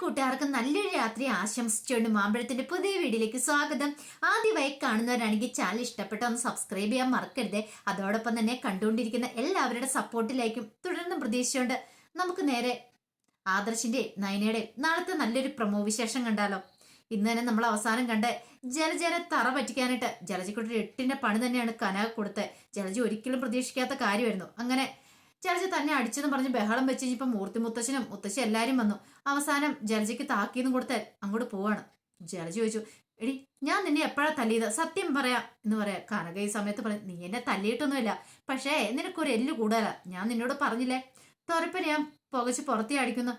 കൂട്ടുകാർക്കും നല്ലൊരു രാത്രി ആശംസിച്ചുകൊണ്ട് മാമ്പഴത്തിന്റെ പുതിയ വീഡിയോയിലേക്ക് സ്വാഗതം. ആദ്യമായി കാണുന്നവരാണെങ്കിൽ ചാനൽ ഇഷ്ടപ്പെട്ട ഒന്ന് സബ്സ്ക്രൈബ് ചെയ്യാൻ മറക്കരുത്. അതോടൊപ്പം തന്നെ കണ്ടുകൊണ്ടിരിക്കുന്ന എല്ലാവരുടെ സപ്പോർട്ടിലേക്കും തുടർന്നും പ്രതീക്ഷിച്ചുകൊണ്ട് നമുക്ക് നേരെ ആദർശിന്റെ നയനയുടെ നാളത്തെ നല്ലൊരു പ്രമോ വിശേഷം കണ്ടാലോ? ഇന്ന് തന്നെ നമ്മൾ അവസാനം കണ്ട് ജലജനെ തറ പറ്റിക്കാനായിട്ട് ജലജക്കുട്ടി എട്ടിന്റെ പണി തന്നെയാണ് കനക കൊടുത്ത് ജലജ ഒരിക്കലും പ്രതീക്ഷിക്കാത്ത കാര്യമായിരുന്നു. അങ്ങനെ ജലജ തന്നെ അടിച്ചെന്ന് പറഞ്ഞ് ബഹളം വെച്ച് ഇപ്പൊ മൂർത്തി മുത്തശ്ശനും മുത്തശ്ശി എല്ലാരും വന്നു. അവസാനം ജലജയ്ക്ക് താക്കീന്നും കൊടുത്ത് അങ്ങോട്ട് പോവാണ്. ജലജ ചോദിച്ചു എടി ഞാൻ നിന്നെ എപ്പോഴാ തല്ലിയത്? സത്യം പറയാ എന്ന് പറയാ. കനക ഈ സമയത്ത് പറയും നീ എന്നെ തല്ലിയിട്ടൊന്നുമില്ല. പക്ഷേ നിനക്കൊരു എല്ല് കൂടുതലാ ഞാൻ നിന്നോട് പറഞ്ഞില്ലേ? തൊരപ്പനെ ഞാൻ പുകച്ച് പുറത്തേ അടിക്കുന്നു.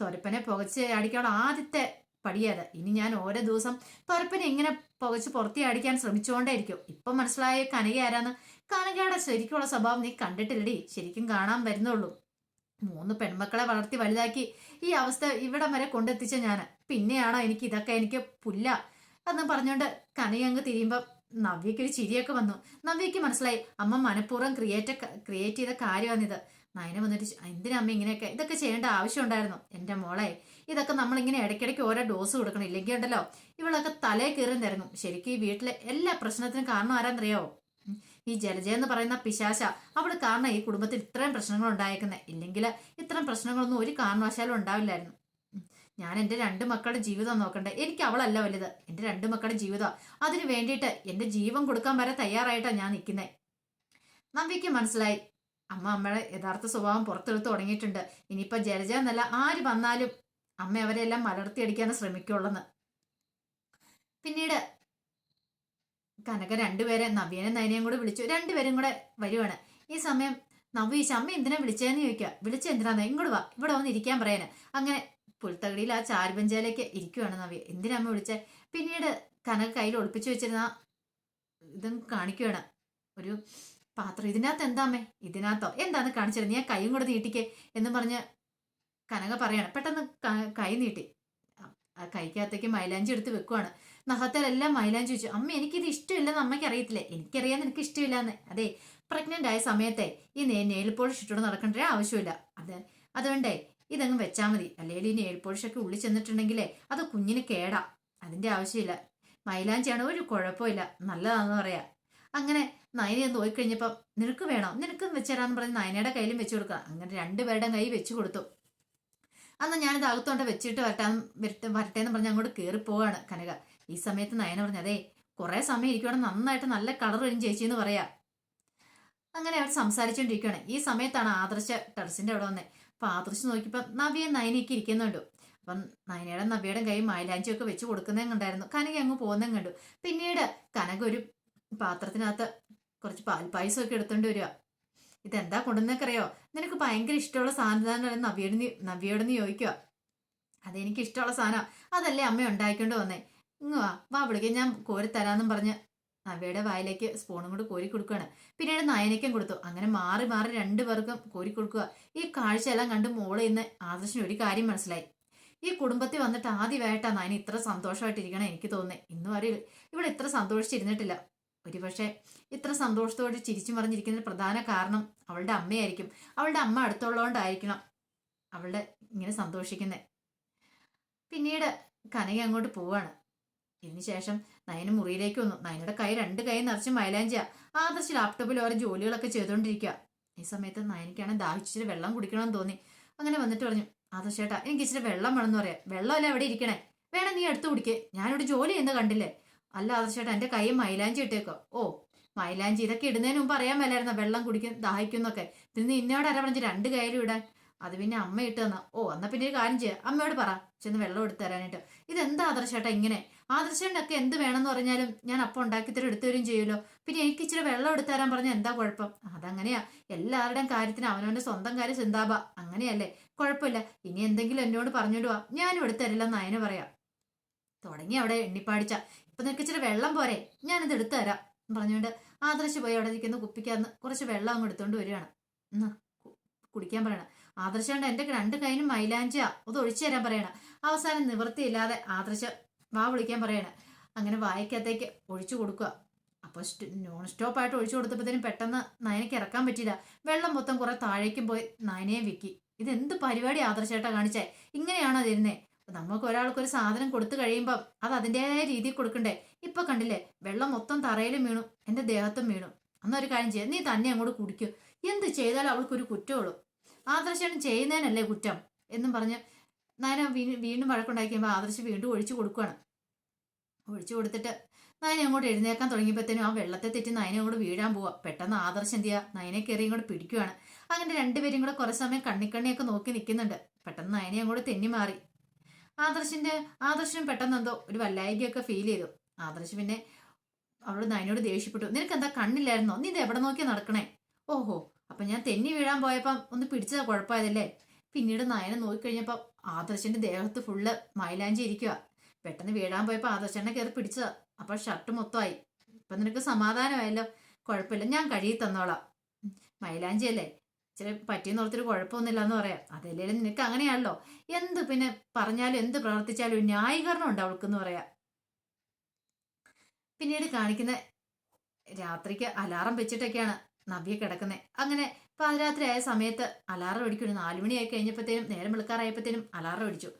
തൊരപ്പനെ പുകച്ച് അടിക്കാനുള്ള ആദ്യത്തെ പടിയത്. ഇനി ഞാൻ ഓരോ ദിവസം തൊരപ്പനെ ഇങ്ങനെ പുകച്ച് പുറത്തേ അടിക്കാൻ ശ്രമിച്ചുകൊണ്ടേയിരിക്കും. ഇപ്പൊ മനസ്സിലായ കനക ആരാന്ന്? കനകയുടെ ശരിക്കുള്ള സ്വഭാവം നീ കണ്ടിട്ടില്ലടി. ശരിക്കും കാണാൻ വരുന്നുള്ളൂ. മൂന്ന് പെൺമക്കളെ വളർത്തി വലുതാക്കി ഈ അവസ്ഥ ഇവിടം വരെ കൊണ്ടെത്തിച്ച ഞാൻ പിന്നെയാണോ എനിക്ക് ഇതൊക്കെ എനിക്ക് പുല്ല. എന്ന് പറഞ്ഞുകൊണ്ട് കനയങ്ങ് തിരിയുമ്പോൾ നവ്യക്ക് ഒരു ചിരിയൊക്കെ വന്നു. നവ്യക്ക് മനസ്സിലായി അമ്മ മനഃപൂർവം ക്രിയേറ്റ് ക്രിയേറ്റ് ചെയ്ത കാര്യമാണിത് നയന വന്നിട്ട് എന്തിനാ അമ്മ ഇങ്ങനെയൊക്കെ? ഇതൊക്കെ ചെയ്യേണ്ട ആവശ്യമുണ്ടായിരുന്നു എന്റെ മോളെ ഇതൊക്കെ നമ്മളിങ്ങനെ ഇടയ്ക്കിടയ്ക്ക് ഓരോ ഡോസ് കൊടുക്കണം. ഇല്ലെങ്കിൽ ഉണ്ടല്ലോ ഇവളൊക്കെ തലേ കയറി തിരങ്ങും ശരിക്കും ഈ വീട്ടിലെ എല്ലാ പ്രശ്നത്തിനും കാരണം ആരാന്നറിയാവോ. ഈ ജലജ എന്ന് പറയുന്ന പിശാശ അവൾ കാരണം ഈ കുടുംബത്തിൽ ഇത്രയും പ്രശ്നങ്ങൾ ഉണ്ടായേക്കുന്നത് ഇല്ലെങ്കിൽ ഇത്തരം പ്രശ്നങ്ങളൊന്നും ഒരു കാരണവശാലും ഉണ്ടാവില്ലായിരുന്നു. ഞാൻ എന്റെ രണ്ട് മക്കളുടെ ജീവിതം നോക്കണ്ടേ? എനിക്ക് അവളല്ല വലുത്. എന്റെ രണ്ട് മക്കളുടെ ജീവിതം. അതിന് വേണ്ടിയിട്ട് എന്റെ ജീവൻ കൊടുക്കാൻ വരെ തയ്യാറായിട്ടാ ഞാൻ നിൽക്കുന്നത് നമ്പിക്ക് മനസ്സിലായി. അമ്മ അമ്മയുടെ യഥാർത്ഥ സ്വഭാവം പുറത്തെടുത്ത് തുടങ്ങിയിട്ടുണ്ട്. ഇനിയിപ്പോൾ ജലജ എന്നല്ല ആര് വന്നാലും അമ്മ അവരെല്ലാം മലർത്തിയടിക്കാൻ ശ്രമിക്കുള്ളെന്ന്. പിന്നീട് കനക രണ്ടുപേരെ നവ്യനെ നയനയും കൂടെ വിളിച്ചു. രണ്ടുപേരും കൂടെ വരുവാണ്. ഈ സമയം നവീശ് അമ്മ എന്തിനാ വിളിച്ചതെന്ന് ചോദിക്കുക? വിളിച്ച എന്തിനാന്ന്? ഇങ്ങോട്ട് വാ. ഇവിടെ വന്ന് ഇരിക്കാൻ പറയാന് അങ്ങനെ പുൽത്തകടിയിൽ ആ ചാരുബഞ്ചയിലേക്ക് ഇരിക്കുവാണ് നവ്യ. എന്തിനാ അമ്മ വിളിച്ചേ? പിന്നീട് കനക കയ്യിൽ ഒളിപ്പിച്ചു വെച്ചിരുന്ന ഇതും കാണിക്കുവാണ്. ഒരു പാത്രം. ഇതിനകത്ത് എന്താ അമ്മേ? ഇതിനകത്തോ? എന്താന്ന് കാണിച്ചത്? നീ ആ കൈയും കൂടെ നീട്ടിക്കേ. എന്ന് പറഞ്ഞ് കനക പറയാണ്. പെട്ടെന്ന് കൈ നീട്ടി. ആ കൈക്കകത്തേക്ക് മൈലാഞ്ചി എടുത്ത് വെക്കുവാണ്. നഹത്തിലെല്ലാം മൈലാൻ ചോദിച്ചു അമ്മ എനിക്കിത് ഇഷ്ടമില്ലെന്ന് അമ്മയ്ക്ക് അറിയത്തില്ലേ. എനിക്കറിയാൻ നിനക്ക് ഇഷ്ടമില്ലാന്ന്. അതെ പ്രഗ്നന്റ് ആയ സമയത്തെ ഈ നെയിൽ പോളിഷ് ഇട്ടുകൊണ്ട് നടക്കേണ്ട ആവശ്യമില്ല. അത് അതുകൊണ്ടേ ഇതങ്ങ് വെച്ചാൽ മതി. അല്ലെങ്കിൽ ഈ നെയിൽ പോളിഷൊക്കെ ഉള്ളിൽ ചെന്നിട്ടുണ്ടെങ്കിലേ അത് കുഞ്ഞിന് കേടാ. അതിന്റെ ആവശ്യമില്ല. മൈലാഞ്ചിയാണ് ഒരു കുഴപ്പമില്ല നല്ലതാണെന്ന് പറയാ. അങ്ങനെ നയനെ നോക്കിക്കഴിഞ്ഞപ്പം നിനക്ക് വേണോ? നിനക്കും വെച്ചരാന്ന് പറഞ്ഞ് നയനയുടെ കയ്യിലും വെച്ചു കൊടുക്കുക. അങ്ങനെ രണ്ടുപേരുടെ കൈ വെച്ചു കൊടുത്തു. അന്ന് ഞാനിത് അകത്തോണ്ട് വെച്ചിട്ട് വരട്ടാൻ വരട്ടെ വരട്ടെ എന്ന് പറഞ്ഞ് അങ്ങോട്ട് കയറി പോവാണ് കനക. ഈ സമയത്ത് നയന പറഞ്ഞു അതെ കുറെ സമയം ഇരിക്കുവാണ്. നന്നായിട്ട് നല്ല കളർ വരും ചേച്ചി എന്ന് പറയാ. അങ്ങനെ അവർ സംസാരിച്ചുകൊണ്ടിരിക്കുകയാണ് ഈ സമയത്താണ് ആദർശ ടെറസിന്റെ അവിടെ വന്നേ. അപ്പൊ ആദർശ് നോക്കിയപ്പോൾ നവിയെ നയനയൊക്കെ ഇരിക്കുന്നുണ്ട്. അപ്പം നയനയുടെ നവിയുടെ കൈ മൈലാഞ്ചിയൊക്കെ വെച്ച് കൊടുക്കുന്നതും കണ്ടായിരുന്നു. കനക അങ്ങ് പോകുന്നതും കണ്ടു. പിന്നീട് കനക ഒരു പാത്രത്തിനകത്ത് കുറച്ച് പാൽ പായസമൊക്കെ എടുത്തോണ്ട് വരിക. ഇതെന്താ കൊണ്ടുവന്നേക്കറിയോ? നിനക്ക് ഭയങ്കര ഇഷ്ടമുള്ള സാധനം നവിയോട് നവിയോടെന്ന് ചോദിക്കുക. അതെനിക്ക് ഇഷ്ടമുള്ള സാധനം. അതല്ലേ അമ്മ ഉണ്ടാക്കിക്കൊണ്ട് വന്നേ. ഇങ്ങ് വാ വാ വിളിക്ക. ഞാൻ കോരി തരാന്നും പറഞ്ഞ് നവ്യയുടെ വായിലേക്ക് സ്പൂണും കൂടി കോരി കൊടുക്കുകയാണ് പിന്നീട് നയനയ്ക്കും കൊടുത്തു. അങ്ങനെ മാറി മാറി രണ്ടു പേർക്കും കോരി കൊടുക്കുക ഈ കാഴ്ചയെല്ലാം കണ്ട് മോൾ ഇന്ന് ആദർശിന് ഒരു കാര്യം മനസ്സിലായി. ഈ കുടുംബത്തിൽ വന്നിട്ട് ആദ്യമായിട്ടാണ് നയന ഇത്ര സന്തോഷമായിട്ടിരിക്കണം എനിക്ക് തോന്നുന്നത് ഇന്നും വരെ ഇവിടെ ഇത്ര സന്തോഷിച്ചിരുന്നിട്ടില്ല. ഒരുപക്ഷെ ഇത്ര സന്തോഷത്തോടെ ചിരിച്ചു മറിഞ്ഞിരിക്കുന്നതിന് പ്രധാന കാരണം അവളുടെ അമ്മയായിരിക്കും. അവളുടെ അമ്മ അടുത്തുള്ളതുകൊണ്ടായിരിക്കണം അവളുടെ ഇങ്ങനെ സന്തോഷിക്കുന്നത് പിന്നീട് കനക അങ്ങോട്ട് പോവാണ്. ഇതിനുശേഷം നയന മുറിയിലേക്ക് വന്നു. നയനയുടെ കൈ രണ്ട് കൈ നിറച്ച് മൈലാഞ്ചിയ. ആദർശ് ലാപ്ടോപ്പിൽ ഓരോ ജോലികളൊക്കെ ചെയ്തുകൊണ്ടിരിക്കുക ഈ സമയത്ത് നയനയ്ക്കാണ് ദാഹിച്ചിട്ട് വെള്ളം കുടിക്കണമെന്ന് തോന്നി. അങ്ങനെ വന്നിട്ട് പറഞ്ഞു ആദർശേട്ടാ എനിക്ക് ഇച്ചിരി വെള്ളം വേണമെന്ന് പറയാം. വെള്ളമല്ല എവിടെ ഇരിക്കണേ? വേണം നീ എടുത്തു കുടിക്കേ. ഞാനിവിടെ ജോലി ചെയ്യുന്ന കണ്ടില്ലേ? അല്ല ആദർശേട്ടാ എന്റെ കൈ മൈലാഞ്ചി ഇട്ടേക്കോ ഓ മൈലാഞ്ചി ഇതൊക്കെ ഇടുന്നതിന് മുമ്പ് അറിയാൻ മേലായിരുന്നോ വെള്ളം കുടിക്കും ദാഹിക്കുന്നൊക്കെ പിന്നെ ഇന്നോട് ആരാ പറഞ്ഞു രണ്ട് കയ്യിലും ഇടാൻ? അത് പിന്നെ അമ്മ ഇട്ട് തന്ന. ഓ എന്നാ പിന്നെ ഒരു കാര്യം ചെയ്യാം. അമ്മയോട് പറ. ചെന്ന് വെള്ളം എടുത്തു തരാനായിട്ട്. ഇതെന്താ ആദർശേട്ടാ ഇങ്ങനെ? ആദർശേട്ടനൊക്കെ എന്ത് വേണമെന്ന് പറഞ്ഞാലും ഞാൻ അപ്പം ഉണ്ടാക്കി തരും എടുത്തു തരും ചെയ്യുമല്ലോ. പിന്നെ എനിക്ക് ഇച്ചിരി വെള്ളം എടുത്തു തരാൻ പറഞ്ഞാൽ എന്താ കുഴപ്പം? അതങ്ങനെയാ. എല്ലാവരുടെയും കാര്യത്തിന് അവനവന്റെ സ്വന്തം കാര്യം ചിന്താബ അങ്ങനെയല്ലേ? കുഴപ്പമില്ല. ഇനി എന്തെങ്കിലും എന്നോട് പറഞ്ഞോണ്ട് വാ. ഞാനും എടുത്തു തരില്ലെന്ന് അതിന് പറയാം. തുടങ്ങി അവിടെ എണ്ണിപ്പാടിച്ച. ഇപ്പം നിനക്ക് ഇച്ചിരി വെള്ളം പോരെ. ഞാനിത് എടുത്തു തരാം പറഞ്ഞുകൊണ്ട് ആദർശ് പോയി അവിടെ ഇരിക്കുന്ന കുപ്പിക്കാന്ന് കുറച്ച് വെള്ളം അങ്ങ് എടുത്തുകൊണ്ട് വരികയാണ്. കുടിക്കാൻ പറയണം. ആദർശാണ്ട് എന്റെ രണ്ട് കൈനും മൈലാഞ്ചിയാ. അത് ഒഴിച്ചു തരാൻ പറയണ. അവസാനം നിവൃത്തിയില്ലാതെ ആദർശ വാ വിളിക്കാൻ പറയണ. അങ്ങനെ വായിക്കകത്തേക്ക് ഒഴിച്ചു കൊടുക്കുക. അപ്പോൾ നോൺ സ്റ്റോപ്പ് ആയിട്ട് ഒഴിച്ചു കൊടുത്തപ്പോഴത്തേനും പെട്ടെന്ന് നയനയ്ക്ക് ഇറക്കാൻ പറ്റിയില്ല. വെള്ളം മൊത്തം കുറെ താഴേക്കും പോയി നയനയെ വിക്കി. ഇതെന്ത് പരിപാടി ആദർശേട്ടാ കാണിച്ചേ? ഇങ്ങനെയാണോ തരുന്നേ? നമുക്ക് ഒരാൾക്ക് ഒരു സാധനം കൊടുത്തു കഴിയുമ്പം അത് അതിന്റെതായ രീതിയിൽ കൊടുക്കണ്ടേ? ഇപ്പൊ കണ്ടില്ലേ? വെള്ളം മൊത്തം തറയിലും വീണു. എന്റെ ദേഹത്തും വീണു. അന്നൊരു കാര്യം ചെയ്യാം. നീ തന്നെ അങ്ങോട്ട് കുടിക്കൂ. എന്ത് ചെയ്താലും അവൾക്കൊരു കുറ്റമുള്ളൂ ആദർശം ചെയ്യുന്നതിനല്ലേ കുറ്റം? എന്നും പറഞ്ഞ് നയന വീണ്ടും വഴക്കുണ്ടാക്കിയപ്പോൾ ആദർശ് വീണ്ടും ഒഴിച്ചു കൊടുക്കുകയാണ് ഒഴിച്ചു കൊടുത്തിട്ട് നയന അങ്ങോട്ട് എഴുന്നേക്കാൻ തുടങ്ങിയപ്പോഴത്തേനും ആ വെള്ളത്തെ തെറ്റി നയനെ അങ്ങോട്ട് വീഴാൻ പോവാ. പെട്ടെന്ന് ആദർശം എന്ത് ചെയ്യുക നയനെ കയറി ഇങ്ങോട്ട് പിടിക്കുകയാണ് അങ്ങനെ രണ്ടുപേരും കൂടെ കുറേ സമയം കണ്ണിക്കണ്ണിയൊക്കെ നോക്കി നിൽക്കുന്നുണ്ട്. പെട്ടെന്ന് നയനെ അങ്ങോട്ട് തെന്നി മാറി. ആദർശിന്റെ ആദർശനും പെട്ടെന്ന് എന്തോ ഒരു വല്ലായികയൊക്കെ ഫീൽ ചെയ്തു. ആദർശ് പിന്നെ അവൾ നയനോട് ദേഷ്യപ്പെട്ടു. നിനക്ക് എന്താ കണ്ണില്ലായിരുന്നോ? നീ ഇത് എവിടെ നോക്കിയാ നടക്കണേ? ഓഹോ അപ്പൊ ഞാൻ തെന്നി വീഴാൻ പോയപ്പം ഒന്ന് പിടിച്ചതാ കുഴപ്പമായതല്ലേ. പിന്നീട് നയനെ നോക്കിക്കഴിഞ്ഞപ്പം ആദർശന്റെ ദേഹത്ത് ഫുള്ള് മൈലാഞ്ചി ഇരിക്കുക പെട്ടെന്ന് വീഴാൻ പോയപ്പോൾ ആദർശനെ കയറി പിടിച്ചതാ. അപ്പോൾ ഷർട്ട് മൊത്തമായി. ഇപ്പം നിനക്ക് സമാധാനമായല്ലോ. കുഴപ്പമില്ല ഞാൻ കഴുകി തന്നോളാം. മൈലാഞ്ചി അല്ലേ ഇച്ചിരി പറ്റിയെന്ന് ഓർത്തൊരു കുഴപ്പമൊന്നുമില്ല എന്ന് പറയാം. അതല്ലേ നിനക്ക് അങ്ങനെയാണല്ലോ. എന്ത് പിന്നെ പറഞ്ഞാലും എന്ത് പ്രവർത്തിച്ചാലും ന്യായീകരണം ഉണ്ട് അവൾക്കെന്ന് പറയാം. പിന്നീട് കാണിക്കുന്ന രാത്രിക്ക് അലാറം വെച്ചിട്ടൊക്കെയാണ് നവ്യ കിടക്കുന്നേ. അങ്ങനെ പാതിരാത്രി ആയ സമയത്ത് അലാറം അടിക്കും. ഒരു നാലുമണിയായി കഴിഞ്ഞപ്പോഴത്തേനും നേരം വെളുക്കാറായപ്പോഴത്തേനും അലാറം അടിച്ചു.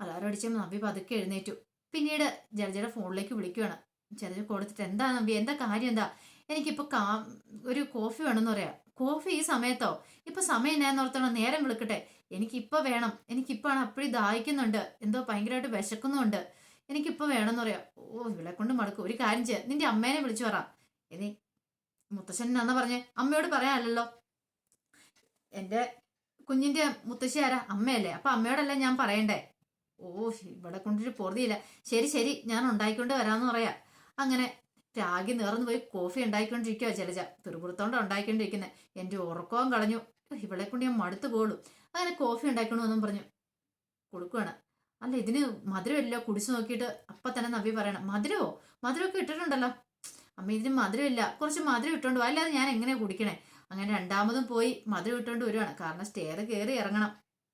അലാറം അടിച്ചപ്പോൾ നവ്യ പതുക്കെ എഴുന്നേറ്റു. പിന്നീട് ജലജയുടെ ഫോണിലേക്ക് വിളിക്കുവാണ് ജലജ കൊടുത്തിട്ട് എന്താ നവ്യ? എന്താ കാര്യം? എന്താ? എനിക്കിപ്പോൾ കാ ഒരു കോഫി വേണമെന്ന് പറയാം. കോഫി ഈ സമയത്തോ? ഇപ്പൊ സമയം ഓർത്തണം. നേരം വിളിക്കട്ടെ. എനിക്കിപ്പോ വേണം. എനിക്കിപ്പോഴാണ് അപ്പഴേ ദാഹിക്കുന്നുണ്ട്. എന്തോ ഭയങ്കരമായിട്ട് വിശക്കുന്നുണ്ട് എനിക്കിപ്പോ വേണമെന്ന് പറയാം. ഓ ഇവളെ കൊണ്ട് മടക്കും. ഒരു കാര്യം ചെയ്യാം. നിന്റെ അമ്മേനെ വിളിച്ചു പറ. ഇനി മുത്തശ്ശൻ എന്നാ പറഞ്ഞേ? അമ്മയോട് പറയാനല്ലോ എന്റെ കുഞ്ഞിന്റെ മുത്തശ്ശി ആരാ? അമ്മയല്ലേ. അപ്പൊ അമ്മയോടല്ലേ ഞാൻ പറയണ്ടേ? ഓ ഇവിടെ കൊണ്ടൊരു പൊറുതിയില്ല. ശരി ശരി ഞാൻ ഉണ്ടായിക്കൊണ്ട് വരാന്ന് പറയാ. അങ്ങനെ രാഗി നേർന്നു പോയി കോഫി ഉണ്ടായിക്കൊണ്ടിരിക്കുക ജലജ. പിറുപുറത്തോണ്ട് ഉണ്ടായിക്കൊണ്ടിരിക്കുന്നത് എന്റെ ഉറക്കവും കളഞ്ഞു. ഇവിടെ കൊണ്ട് ഞാൻ മടുത്തു പോളൂ അങ്ങനെ കോഫി ഉണ്ടാക്കണമെന്നും പറഞ്ഞു. കൊടുക്കുകയാണ് അല്ല ഇതിന് മധുരമില്ലല്ലോ? കുടിച്ചു നോക്കിയിട്ട് അപ്പൊ തന്നെ നവി പറയണം. മധുരമോ മധുരമൊക്കെ ഇട്ടിട്ടുണ്ടല്ലോ. അമ്മ ഇതിന് മധുരമില്ല. കുറച്ച് മധുരം ഇട്ടുകൊണ്ട് അല്ലാതെ ഞാൻ എങ്ങനെ കുടിക്കണേ? അങ്ങനെ രണ്ടാമതും പോയി മധുരം ഇട്ടുകൊണ്ട് വരുവാണ്. കാരണം സ്റ്റെയർ കയറി ഇറങ്ങണം.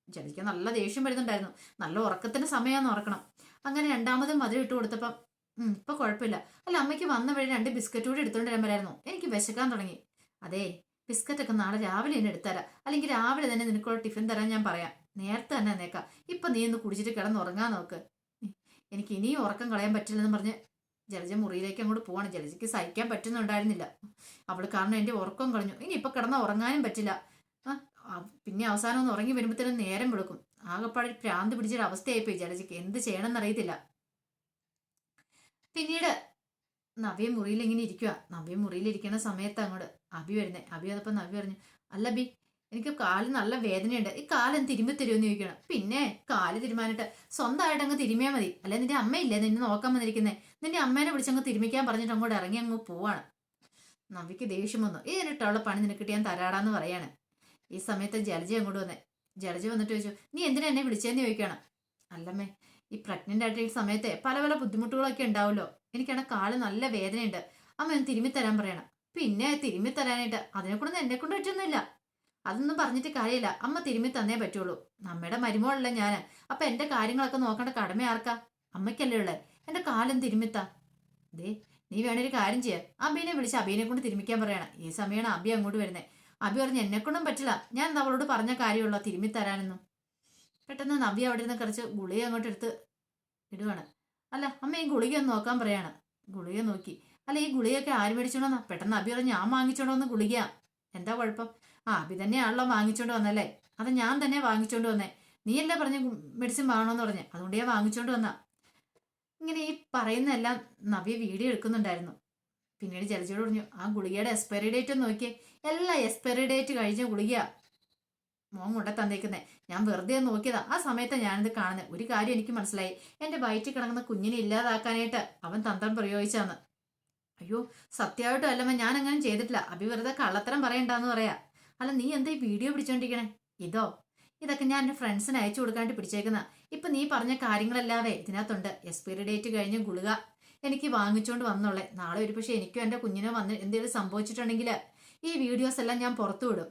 ജലിക്ക് നല്ല ദേഷ്യം വരുന്നുണ്ടായിരുന്നു. നല്ല ഉറക്കത്തിന്റെ സമയമാണ് ഉറക്കണം അങ്ങനെ രണ്ടാമതും മധുരം ഇട്ട് കൊടുത്തപ്പം ഇപ്പൊ കുഴപ്പമില്ല. അല്ല അമ്മയ്ക്ക് വന്ന വഴി രണ്ട് ബിസ്ക്കറ്റ് കൂടി എടുത്തോണ്ട് വരാൻ വരായിരുന്നു എനിക്ക് വിശക്കാൻ തുടങ്ങി. അതെ ബിസ്ക്കറ്റ് ഒക്കെ നാളെ രാവിലെ തന്നെ എടുത്തരാം. അല്ലെങ്കിൽ രാവിലെ തന്നെ നിനക്കുള്ള ടിഫിൻ തരാൻ ഞാൻ പറയാം. നേരത്തെ തന്നെ നേക്കാം ഇപ്പൊ നീ ഒന്ന് കുടിച്ചിട്ട് കിടന്ന് ഉറങ്ങാൻ നോക്ക്. എനിക്ക് ഇനിയും ഉറക്കം കളയാൻ പറ്റില്ലെന്ന് പറഞ്ഞ് ജലജ മുറിയിലേക്ക് അങ്ങോട്ട് പോവാണ്. ജലജയ്ക്ക് സഹിക്കാൻ പറ്റുന്നുണ്ടായിരുന്നില്ല. അവൾ കാരണം എന്റെ ഉറക്കം കളഞ്ഞു. ഇനി ഇപ്പൊ കിടന്ന ഉറങ്ങാനും പറ്റില്ല. പിന്നെ അവസാനം ഒന്ന് ഉറങ്ങി വരുമ്പോഴത്തേനും നേരം വെളുക്കും. ആകെപ്പാടെ ഒരു ഭ്രാന്ത് പിടിച്ചൊരു അവസ്ഥയായിപ്പോയി ജലജയ്ക്ക്. എന്ത് ചെയ്യണമെന്ന് അറിയത്തില്ല പിന്നീട് നവ്യ മുറിയിൽ ഇങ്ങനെ ഇരിക്കുക നവ്യ മുറിയിൽ ഇരിക്കുന്ന സമയത്ത് അങ്ങോട്ട് അബി വരുന്നേ. അബി അതപ്പോ നവ്യ പറഞ്ഞു അല്ല ബി എനിക്ക് കാലിൽ നല്ല വേദനയുണ്ട്. ഈ കാലം തിരുമ്പി തരുമെന്ന് ചോദിക്കണം. പിന്നെ കാൽ തിരുമാനിട്ട് സ്വന്തമായിട്ട് അങ്ങ് തിരുമിയാൽ മതി. അല്ലെ? നിന്റെ അമ്മയില്ലേ? നിന്നെ നോക്കാൻ വന്നിരിക്കുന്നത് നിന്റെ അമ്മേനെ വിളിച്ചങ്ങ് തിരുമിക്കാൻ പറഞ്ഞിട്ട് അങ്ങോട്ട് ഇറങ്ങി അങ്ങ് പോവാണ്. നവിക്ക് ദേഷ്യം വന്നു. ഇതിനിട്ടുള്ള പണി നിനക്കിട്ട് ഞാൻ തരാടാന്ന് പറയാണ്. ഈ സമയത്ത് ജലജ അങ്ങോട്ട് വന്നേ. ജലജ വന്നിട്ട് ചോദിച്ചു നീ എന്തിനാ എന്നെ വിളിച്ചതെന്ന് ചോദിക്കണം? അല്ലമ്മേ ഈ പ്രഗ്നന്റ് ആയിട്ട് ഈ സമയത്തെ പല പല ബുദ്ധിമുട്ടുകളൊക്കെ ഉണ്ടാവുമല്ലോ. എനിക്കാണ് കാൽ നല്ല വേദനയുണ്ട്. അമ്മ ഒന്ന് തിരുമ്മി തരാൻ പറയണം. പിന്നെ തിരുമ്മി തരാനായിട്ട് അതിനെ കൊണ്ടൊന്നും എന്നെ കൊണ്ട് പറ്റുന്നില്ല അതൊന്നും പറഞ്ഞിട്ട് കാര്യമില്ല. അമ്മ തിരുമ്മി തന്നേ പറ്റുള്ളൂ. നമ്മുടെ മരുമോളല്ല ഞാൻ അപ്പൊ എന്റെ കാര്യങ്ങളൊക്കെ നോക്കേണ്ട കടമ ആർക്കാ? അമ്മയ്ക്കല്ലേ ഉള്ളേ എന്റെ കാലം തിരുമ്മിത്താ. ദേ നീ വേണൊരു കാര്യം ചെയ്യാം. അബീനെ വിളിച്ച് അബീനെ കൊണ്ട് തിരുമിക്കാൻ പറയണം. ഈ സമയമാണ് അബി അങ്ങോട്ട് വരുന്നത് അബി പറഞ്ഞു എന്നെ കൊണ്ടും പറ്റില്ല. ഞാൻ അവളോട് പറഞ്ഞ കാര്യമുള്ള തിരുമ്മി തരാനെന്നും പെട്ടെന്ന് നബി അവിടെ നിന്ന് കുറച്ച് ഗുളിക അങ്ങോട്ട് എടുത്ത് ഇടുവാണ്. അല്ല അമ്മ ഈ ഗുളിക ഒന്ന് നോക്കാൻ പറയാണ്. ഗുളിക നോക്കി. അല്ല ഈ ഗുളികയൊക്കെ ആര് മേടിച്ചോണ്ടോന്നാ? പെട്ടെന്ന് അബി പറഞ്ഞു ഞാൻ വാങ്ങിച്ചോണോന്ന് ഗുളിക എന്താ കുഴപ്പം? ആ അഭി തന്നെയാണല്ലോ വാങ്ങിച്ചോണ്ട് വന്നല്ലേ? അത് ഞാൻ തന്നെ വാങ്ങിച്ചോണ്ട് വന്നേ. നീയല്ലേ പറഞ്ഞ മെഡിസിൻ വാങ്ങണമെന്ന് പറഞ്ഞ. അതുകൊണ്ട് ഞാൻ വാങ്ങിച്ചോണ്ട് വന്ന. ഇങ്ങനെ ഈ പറയുന്നതെല്ലാം നവ്യ വീഡിയോ എടുക്കുന്നുണ്ടായിരുന്നു. പിന്നീട് ജലജോട് പറഞ്ഞു ആ ഗുളികയുടെ എക്സ്പയറി ഡേറ്റ് ഒന്ന് നോക്കിയേ. എല്ലാ എക്സ്പയറി ഡേറ്റ് കഴിഞ്ഞ ഗുളിക മോൻ കൊണ്ട തന്നേക്കുന്നേ. ഞാൻ വെറുതെ നോക്കിയതാ. ആ സമയത്ത് ഞാനിത് കാണുന്നത് ഒരു കാര്യം എനിക്ക് മനസ്സിലായി. എന്റെ വയറ്റിൽ കിടക്കുന്ന കുഞ്ഞിനെ ഇല്ലാതാക്കാനായിട്ട് അവൻ തന്ത്രം പ്രയോഗിച്ചാന്ന്. അയ്യോ സത്യമായിട്ടും അല്ലമ്മ ഞാൻ അങ്ങനെ ചെയ്തിട്ടില്ല. അഭി വെറുതെ കള്ളത്തരം പറയണ്ടെന്ന് പറയാ. അല്ല നീ എന്താ ഈ വീഡിയോ പിടിച്ചോണ്ടിരിക്കണേ? ഇതോ ഇതൊക്കെ ഞാൻ എന്റെ ഫ്രണ്ട്സിന് അയച്ചു കൊടുക്കാണ്ട് പിടിച്ചേക്കുന്ന. ഇപ്പൊ നീ പറഞ്ഞ കാര്യങ്ങളല്ലാവേ ഇതിനകത്തുണ്ട്. എക്സ്പയറി ഡേറ്റ് കഴിഞ്ഞ ഗുളിക എനിക്ക് വാങ്ങിച്ചോണ്ട് വന്നോളെ. നാളെ ഒരു പക്ഷേ എനിക്കും എന്റെ കുഞ്ഞിനോ വന്ന് എന്തെങ്കിലും സംഭവിച്ചിട്ടുണ്ടെങ്കിൽ ഈ വീഡിയോസ് എല്ലാം ഞാൻ പുറത്തു വിടും.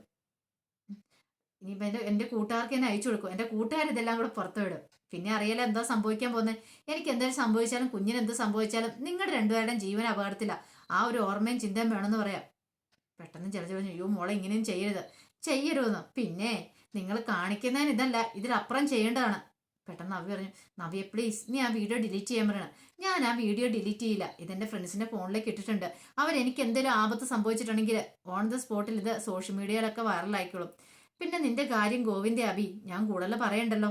ഇനിയിപ്പോൾ എന്റെ എന്റെ കൂട്ടുകാർക്ക് എന്നെ അയച്ചു കൊടുക്കും. എന്റെ കൂട്ടുകാർ ഇതെല്ലാം കൂടെ പുറത്തു വിടും. പിന്നെ അറിയാലോ എന്താ സംഭവിക്കാൻ പോകുന്നത് എനിക്ക് എന്തെങ്കിലും സംഭവിച്ചാലും കുഞ്ഞിന് എന്ത് സംഭവിച്ചാലും നിങ്ങളുടെ രണ്ടുപേരുടെയും ജീവൻ അപകടത്തില്ല ആ ഒരു ഓർമ്മയും ചിന്തയും വേണമെന്ന് പറയാം. പെട്ടെന്ന് ചില പറഞ്ഞു അയ്യോ മോളെ ഇങ്ങനെയും ചെയ്യരുത്. ചെയ്യരുതെന്ന്. പിന്നെ നിങ്ങൾ കാണിക്കുന്നതിന് ഇതല്ല ഇതിലപ്പുറം ചെയ്യേണ്ടതാണ്. പെട്ടെന്ന് നവ്യ പറഞ്ഞു നവ്യ പ്ലീസ് നീ ആ വീഡിയോ ഡിലീറ്റ് ചെയ്യാൻ പറയണം. ഞാൻ ആ വീഡിയോ ഡിലീറ്റ് ചെയ്യില്ല. ഇതെന്റെ ഫ്രണ്ട്സിന്റെ ഫോണിലേക്ക് ഇട്ടിട്ടുണ്ട്. അവരെനിക്ക് എന്തെങ്കിലും ആപത്ത് സംഭവിച്ചിട്ടുണ്ടെങ്കിൽ ഓൺ ദ സ്പോട്ടിൽ ഇത് സോഷ്യൽ മീഡിയയിലൊക്കെ വൈറലായിക്കോളും പിന്നെ നിന്റെ കാര്യം ഗോവിന്ദ അബി ഞാൻ കൂടുതൽ പറയണ്ടല്ലോ.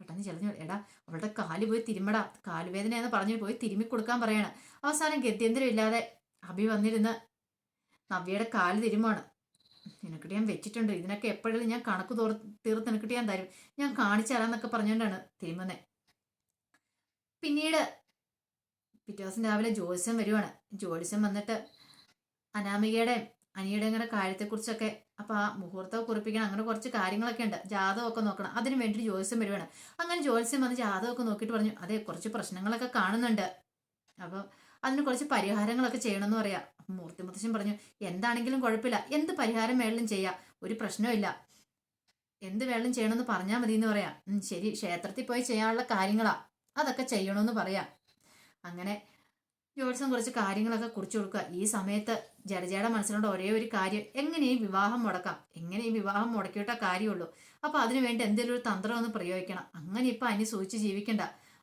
പെട്ടെന്ന് ചെലഞ്ഞു എടാ അവളുടെ കാൽ പോയി തിരുമടാ കാലുവേദനയെന്ന് പറഞ്ഞു പോയി തിരുമ്മി കൊടുക്കാൻ പറയണം. അവസാനം ഗത്യന്തരം ഇല്ലാതെ അബി വന്നിരുന്ന് നവ്യയുടെ കാൽ തിരുമാണ്. നിനക്കിട്ട് ഞാൻ വെച്ചിട്ടുണ്ട്. ഇതിനൊക്കെ എപ്പോഴും ഞാൻ കണക്ക് തോർ തീർത്ത് നിനക്കിട്ട് ഞാൻ തരും. ഞാൻ കാണിച്ചു തരാന്നൊക്കെ പറഞ്ഞുകൊണ്ടാണ് തിരുമുന്നെ. പിന്നീട് പിറ്റേ ദിവസം രാവിലെ ജ്യോത്സ്യം വരുവാണ്. ജ്യോത്സ്യം വന്നിട്ട് അനാമികയുടെ അനിയുടെ ഇങ്ങനെ കാര്യത്തെക്കുറിച്ചൊക്കെ അപ്പൊ ആ മുഹൂർത്തം കുറിപ്പിക്കണം. അങ്ങനെ കുറച്ച് കാര്യങ്ങളൊക്കെ ഉണ്ട്. ജാതകമൊക്കെ നോക്കണം. അതിന് വേണ്ടി ജ്യോത്സ്യം വരുവാണ്. അങ്ങനെ ജ്യോത്സ്യം വന്ന് ജാതകമൊക്കെ നോക്കിയിട്ട് പറഞ്ഞു അതെ കുറച്ച് പ്രശ്നങ്ങളൊക്കെ കാണുന്നുണ്ട്. അപ്പോൾ അതിന് കുറച്ച് പരിഹാരങ്ങളൊക്കെ ചെയ്യണമെന്ന് പറയാം. മൂർത്തി മുത്തശ്ശൻ പറഞ്ഞു എന്താണെങ്കിലും കുഴപ്പമില്ല. എന്ത് പരിഹാരം വേണമെങ്കിലും ചെയ്യാം. ഒരു പ്രശ്നമില്ല എന്ത് വേണമെങ്കിലും ചെയ്യണമെന്ന് പറഞ്ഞാൽ മതി എന്ന് പറയാം ശരി. ക്ഷേത്രത്തിൽ പോയി ചെയ്യാനുള്ള കാര്യങ്ങളാ. അതൊക്കെ ചെയ്യണമെന്ന് പറയാം. അങ്ങനെ ജോത്സം കുറച്ച് കാര്യങ്ങളൊക്കെ കുറിച്ചു കൊടുക്കുക. ഈ സമയത്ത് ജഡജയുടെ മനസ്സിലുണ്ട് ഒരേ ഒരു കാര്യം. എങ്ങനെ ഈ വിവാഹം മുടക്കാം? എങ്ങനെ ഈ വിവാഹം മുടക്കിയിട്ട കാര്യമുള്ളൂ? അപ്പൊ അതിനു വേണ്ടി എന്തെങ്കിലും ഒരു തന്ത്രം ഒന്ന് പ്രയോഗിക്കണം. അങ്ങനെ ഇപ്പൊ അനുസൂചിച്ച് സൂചിച്ച് ജീവിക്കണ്ട.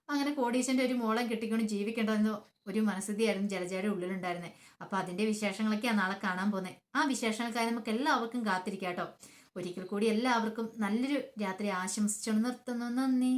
അങ്ങനെ കോടീശന്റെ ഒരു മോളം കിട്ടിക്കൊണ്ട് ജീവിക്കേണ്ടതെന്ന് ഒരു മനസ്ഥിതിയായിരുന്നു ജലജയുടെ ഉള്ളിലുണ്ടായിരുന്നത് അപ്പൊ അതിന്റെ വിശേഷങ്ങളൊക്കെയാണ് നാളെ കാണാൻ പോകുന്നത് ആ വിശേഷങ്ങൾക്കായി നമുക്ക് എല്ലാവർക്കും കാത്തിരിക്കാം കേട്ടോ ഒരിക്കൽ കൂടി എല്ലാവർക്കും നല്ലൊരു രാത്രി ആശംസിച്ചു നിർത്തുന്നു നന്ദി.